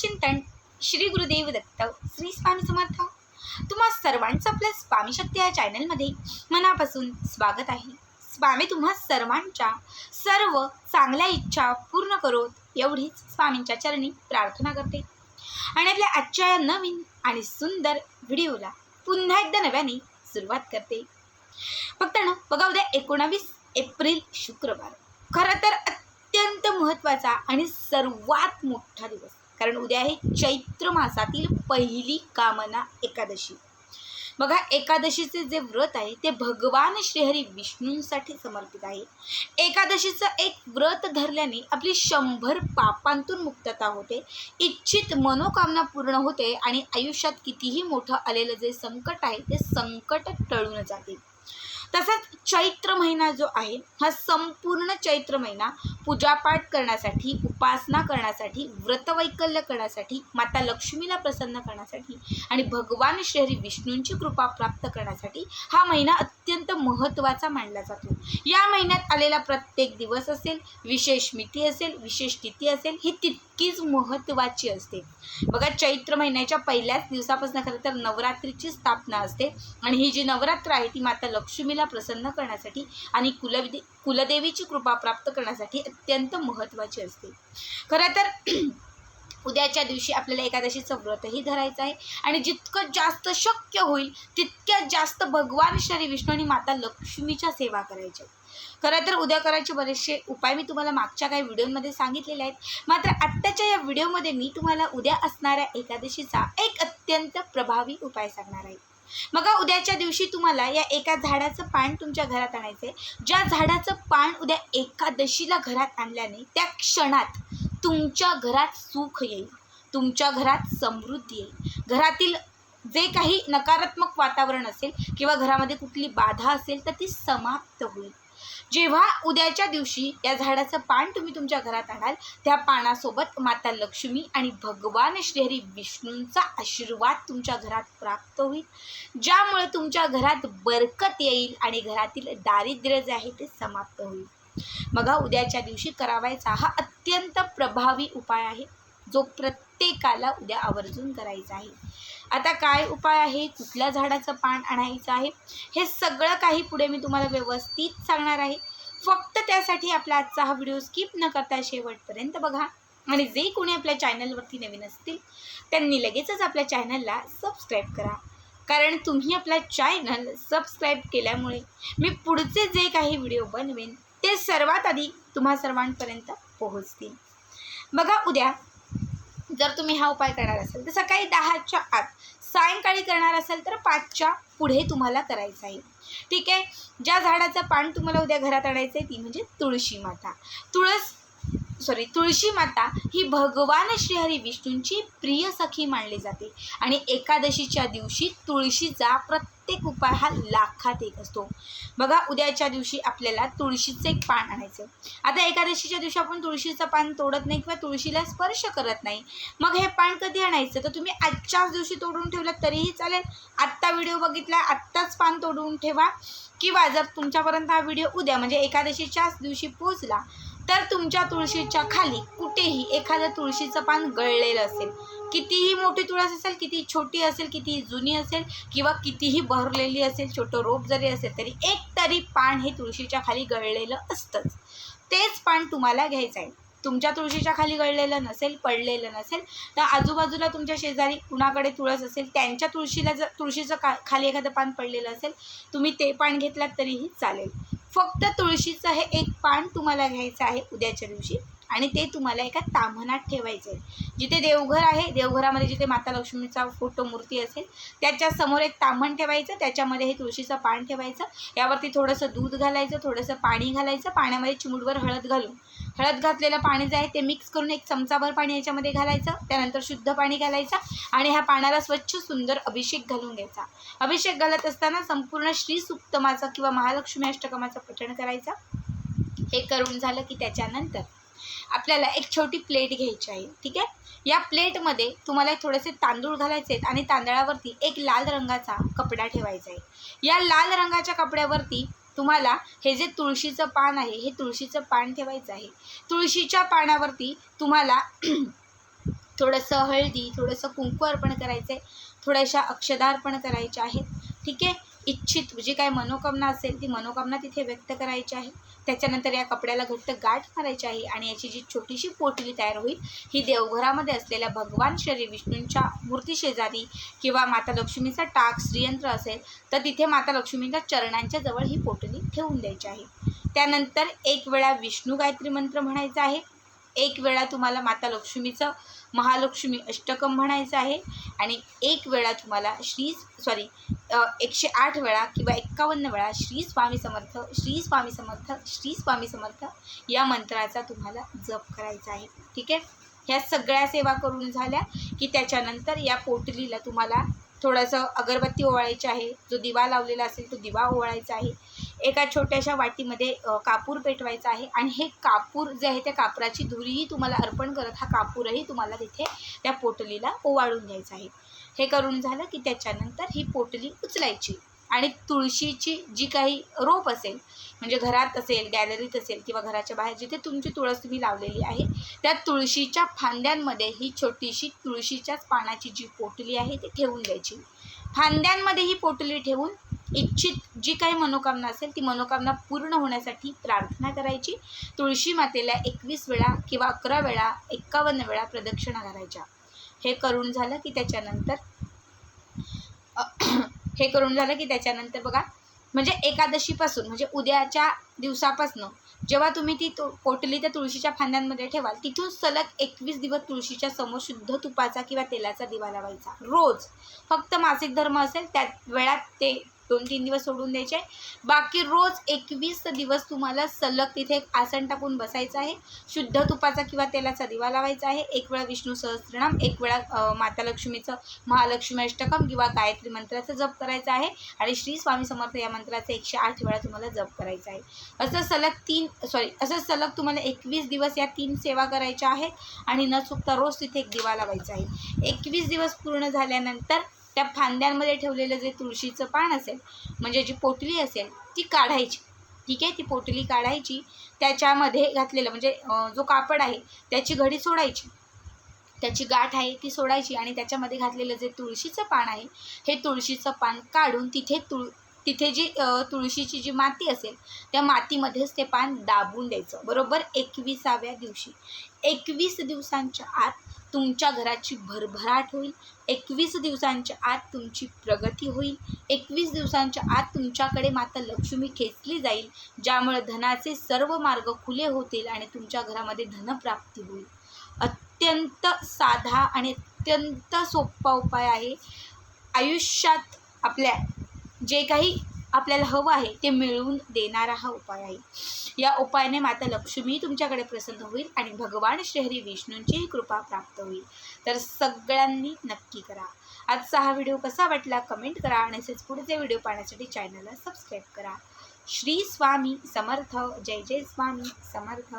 चिंतन श्री गुरुदेव दत्त श्री स्वामी समर्थ. तुम्हा सर्वांचं आपल्या स्वामी शक्ती या चॅनलमध्ये मनापासून स्वागत आहे. स्वामी तुम्हा सर्वांच्या सर्व चांगल्या इच्छा पूर्ण करोत एवढीच स्वामींच्या चरणी प्रार्थना करते. आणि आपल्या आजच्या या नवीन आणि सुंदर व्हिडिओला पुन्हा एकदा नव्याने सुरुवात करते. फक्त ना बघा उद्या एकोणावीस एप्रिल शुक्रवार. खरं तर अत्यंत महत्त्वाचा आणि सर्वात मोठा दिवस. कारण उद्या आहे चैत्र मासातील पहिली कामना एकादशी. बघा एकादशीचे जे व्रत आहे ते भगवान श्रीहरी विष्णूंसाठी समर्पित आहे. एकादशीचं एक व्रत धरल्याने आपली शंभर पापांतून मुक्तता होते इच्छित मनोकामना पूर्ण होते आणि आयुष्यात कितीही मोठं आलेलं जे संकट आहे ते संकट टळून जाते. तसंच चैत्र महिना जो आहे हा संपूर्ण चैत्र महिना पूजापाठ करण्यासाठी उपासना करण्यासाठी व्रतवैकल्य करण्यासाठी माता लक्ष्मीला प्रसन्न करण्यासाठी आणि भगवान श्री विष्णूंची कृपा प्राप्त करण्यासाठी हा महिना अत्यंत महत्त्वाचा मानला जातो. या महिन्यात आलेला प्रत्येक दिवस असेल विशेष मिती असेल विशेष तिथी असेल ही तितकीच महत्त्वाची असते. बघा चैत्र महिन्याच्या पहिल्याच दिवसापासून खरं तर नवरात्रीची स्थापना असते आणि ही जी नवरात्र आहे ती माता लक्ष्मीला प्रसन्न करण्यासाठी आणि कुलदे कुलदेवीची कृपा प्राप्त करण्यासाठी अत्यंत महत्त्वाची असते. खरं तर उद्याच्या दिवशी आपल्याला एकादशीचं व्रतही धरायचं आहे. आणि जितकं जास्त शक्य होईल तितक्यात जास्त भगवान श्री विष्णू आणि माता लक्ष्मीच्या सेवा करायच्या खरं तर उद्या करायचे बरेचसे उपाय मी तुम्हाला मागच्या काही व्हिडिओमध्ये सांगितलेले आहेत. मात्र आत्ताच्या या व्हिडिओमध्ये मी तुम्हाला उद्या असणाऱ्या एकादशीचा एक अत्यंत प्रभावी उपाय सांगणार आहे. मग उद्याच्या दिवशी तुम्हाला या एका झाडाचं पान तुमच्या घरात आणायचं आहे ज्या झाडाचं पान उद्या एकादशीला घरात आणल्याने त्या क्षणात तुमच्या घरात सुख येईल. तुमच्या घरात समृद्धी येईल. घरातील जे काही नकारात्मक वातावरण असेल किंवा घरामध्ये कुठली बाधा असेल तर ती समाप्त होईल. जेव्हा उद्याच्या दिवशी या झाडाचं पान तुम्ही तुमच्या घरात आणाल त्या पानासोबत माता लक्ष्मी आणि भगवान श्रीहरी विष्णूंचा आशीर्वाद तुमच्या घरात प्राप्त होईल. ज्यामुळे तुमच्या घरात बरकत येईल आणि घरातील दारिद्र्य जे आहे ते समाप्त होईल. बघा उद्याच्या दिवशी करावायचा हा अत्यंत प्रभावी उपाय आहे. जो प्रत्येकाला उद्या आवर्जून करायचं आहे. आता काय उपाय आहे? कुठल्या झाडाचं पान आणायचं आहे? हे सगळं काही पुढे मी तुम्हाला व्यवस्थित सांगणार आहे. फक्त त्यासाठी आपला आजचा हा व्हिडिओ स्किप न करता शेवटपर्यंत बघा. आणि जे कोणी आपल्या चॅनलवरती नवीन असतील त्यांनी लगेचच आपल्या चॅनलला सबस्क्राईब करा. कारण तुम्ही आपला चॅनल सबस्क्राईब केल्यामुळे मी पुढचे जे काही व्हिडिओ बनवेन ते सर्वात आधी तुम्हा सर्वांपर्यंत पोहोचतील. बघा उद्या जर तुम्ही हा उपाय करणार असाल तर सकाळी दहाच्या आत सायंकाळी करणार असाल तर पाचच्या पुढे तुम्हाला करायचं आहे. ठीक आहे? ज्या झाडाचं पान तुम्हाला उद्या घरात आणायचं आहे ती म्हणजे तुळशी माता. तुळस सॉरी तुळशी माता ही भगवान श्रीहरी विष्णूंची प्रिय सखी मानली जाते. आणि एकादशीच्या दिवशी तुळशीचा प्रत्येक उपाय हा लाखात एक असतो. बघा उद्याच्या दिवशी आपल्याला तुळशीचं एक पान आणायचं. आता एकादशीच्या दिवशी आपण तुळशीचं पान तोडत नाही किंवा तुळशीला स्पर्श करत नाही. मग हे पान कधी आणायचं? तर तुम्ही आजच्याच दिवशी तोडून ठेवलं तरीही चालेल. आत्ता व्हिडिओ बघितला आत्ताच पान तोडून ठेवा. किंवा जर तुमच्यापर्यंत हा व्हिडिओ उद्या म्हणजे एकादशीच्याच दिवशी पोचला तर तुमच्या तुळशीच्या खाली कुठेही एखादं तुळशीचं पान गळलेलं असेल कितीही मोठी तुळस असेल किती छोटी असेल किती जुनी असेल किंवा कितीही बहरलेली असेल छोटं रोप जरी असेल तरी एक तरी पान हे तुळशीच्या खाली गळलेलं असतंच. तेच पान तुम्हाला घ्यायचं आहे. तुमच्या तुळशीच्या खाली गळलेलं नसेल पडलेलं नसेल तर आजूबाजूला तुमच्या शेजारी कुणाकडे तुळस असेल त्यांच्या तुळशीला जर तुळशीचं का खाली एखादं पान पडलेलं असेल तुम्ही ते पान घेतलात तरीही चालेल. फक्त तुळशीचं हे एक पान तुम्हाला घ्यायचं आहे उद्याच्या दिवशी. आणि ते तुम्हाला एका ताम्हणात ठेवायचं आहे जिथे देवघर आहे देवघरामध्ये जिथे माता लक्ष्मीचा फोटो मूर्ती असेल त्याच्यासमोर एक ताम्हण ठेवायचं त्याच्यामध्ये हे तुळशीचं पान ठेवायचं. यावरती थोडंसं दूध घालायचं थोडंसं पाणी घालायचं पाण्यामध्ये चिमुटभर हळद घालून. हळद घातलेलं पाणी जे आहे ते मिक्स करून एक चमचाभर पाणी याच्यामध्ये घालायचं त्यानंतर शुद्ध पाणी घालायचं आणि ह्या पाण्याला स्वच्छ सुंदर अभिषेक घालून घ्यायचा. अभिषेक घालत असताना संपूर्ण श्री सुक्तमाचं किंवा महालक्ष्मी अष्टकमाचं पठण करायचं. हे करून झालं की त्याच्यानंतर आपल्याला एक छोटी प्लेट घ्यायची आहे ठीक आहे? या प्लेटमध्ये तुम्हाला थोडेसे तांदूळ घालायचे आहेत आणि तांदळावरती एक लाल रंगाचा कपडा ठेवायचा आहे. या लाल रंगाच्या कपड्यावरती तुम्हाला हे जे तुळशीचं पान आहे हे तुळशीचं पान ठेवायचं आहे. तुळशीच्या पानावरती तुम्हाला थोडंसं हळदी थोडंसं कुंकू अर्पण करायचं आहे थोड्याशा अक्षदा अर्पण करायच्या आहेत. ठीक आहे? इच्छित जी काय मनोकामना असेल ती मनोकामना तिथे व्यक्त करायची आहे. त्याच्यानंतर या कपड्याला घट्ट गाठ मारायची आहे आणि याची जी छोटीशी पोटली तयार होईल ही देवघरामध्ये असलेल्या भगवान श्री विष्णूंच्या मूर्ती शेजारी किंवा माता लक्ष्मीचा टाक श्रीयंत्र असेल तर तिथे माता लक्ष्मीच्या चरणांच्या जवळ ही पोटली ठेवून द्यायची आहे. त्यानंतर एक वेळा विष्णू गायत्री मंत्र म्हणायचा आहे. एक वेळा तुम्हाला माता लक्ष्मीचं महालक्ष्मी अष्टकम म्हणायचं आहे आणि एक वेळा तुम्हाला श्री सॉरी एकशे आठ वेळा किंवा एक्कावन्न वेळा श्री स्वामी समर्थ श्री स्वामी समर्थ श्री स्वामी समर्थ या मंत्राचा तुम्हाला जप करायचा आहे. ठीक आहे? ह्या सगळ्या सेवा करून झाल्या की त्याच्यानंतर या पोटलीला तुम्हाला थोडंसं अगरबत्ती ओवाळायची आहे जो दिवा लावलेला असेल तो दिवा ओवाळायचा आहे. एका छोट्याशा वाटीमध्ये कापूर पेटवायचा आहे आणि हे कापूर जे आहे त्या कापराची धुरीही तुम्हाला अर्पण करत हा कापूरही तुम्हाला तिथे त्या पोटलीला ओवाळून द्यायचा आहे. हे करून झालं की त्याच्यानंतर ही पोटली उचलायची आणि तुळशीची जी काही रोप असेल म्हणजे घरात असेल गॅलरीत असेल किंवा घराच्या बाहेर जिथे तुमची तुळस तुम्ही लावलेली आहे त्या तुळशीच्या फांद्यांमध्ये ही छोटीशी तुळशीच्याच पानाची जी पोटली आहे ती ठेवून द्यायची. फांद्यांमध्ये ही पोटली ठेवून इच्छित जी काही मनोकामना असेल ती मनोकामना पूर्ण होण्यासाठी प्रार्थना करायची. तुळशी मातेला एकवीस वेळा किंवा अकरा वेळा एक्कावन्न वेळा प्रदक्षिणा घालायच्या हे करून झालं की त्याच्यानंतर हे करून झालं की त्याच्यानंतर बघा म्हणजे एकादशीपासून म्हणजे उद्याच्या दिवसापासून जेव्हा तुम्ही ती तु पोटली त्या तुळशीच्या फांद्यांमध्ये ठेवाल तिथून सलग एकवीस दिवस तुळशीच्या समोर शुद्ध तुपाचा किंवा तेलाचा दिवा लावायचा. रोज. फक्त मासिक धर्म असेल त्या वेळात ते दोन तीन दिवस सोडून द्यायचे बाकी रोज एकवीस दिवस तुम्हाला सलग तिथे एक आसन टाकून बसायचं आहे. शुद्ध तुपाचा किंवा तेलाचा दिवा लावायचा आहे. एक वेळा विष्णू सहस्त्रनाम एक वेळा माता लक्ष्मीचं महालक्ष्मी अष्टकम किंवा गायत्री मंत्राचा जप करायचा आहे. आणि श्री स्वामी समर्थ या मंत्राचा एकशे आठ वेळा तुम्हाला जप करायचा आहे. असं सलग तीन सॉरी असं सलग तुम्हाला एकवीस दिवस या तीन सेवा करायच्या आहेत. आणि न चुकता रोज तिथे एक दिवा लावायचा आहे. एकवीस दिवस पूर्ण झाल्यानंतर त्या फांद्यांमध्ये ठेवलेलं जे तुळशीचं पान असेल म्हणजे जी पोटली असेल ती काढायची. ठीक आहे? ती पोटली काढायची त्याच्यामध्ये घातलेलं म्हणजे जो कापड आहे त्याची घडी सोडायची. त्याची गाठ आहे ती सोडायची आणि त्याच्यामध्ये घातलेलं जे तुळशीचं पान आहे हे तुळशीचं पान काढून तिथे तुळ तिथे जी तुळशीची जी माती असेल त्या मातीमध्येच ते पान दाबून द्यायचं. बरोबर? एकविसाव्या दिवशी. एकवीस दिवसांच्या आत तुमच्या घराची भरभराट होईल. एकवीस दिवसांच्या आत तुमची प्रगती होईल. एकवीस दिवसांच्या आत तुमच्याकडे माता लक्ष्मी खेचली जाईल ज्यामुळे धनाचे सर्व मार्ग खुले होतील आणि तुमच्या घरामध्ये धनप्राप्ती होईल. अत्यंत साधा आणि अत्यंत सोपा उपाय आहे. आयुष्यात आपल्या जे काही आपल्याला हवं आहे ते मिळवून देणारा हा उपाय आहे. या उपायाने माता लक्ष्मी तुमच्याकडे प्रसन्न होईल आणि भगवान श्रीहरी विष्णूंचीही कृपा प्राप्त होईल. तर सगळ्यांनी नक्की करा. आजचा हा व्हिडिओ कसा वाटला कमेंट करा आणि असेच पुढचे व्हिडिओ पाहण्यासाठी चॅनलला सबस्क्राईब करा. श्री स्वामी समर्थ. जय जय स्वामी समर्थ.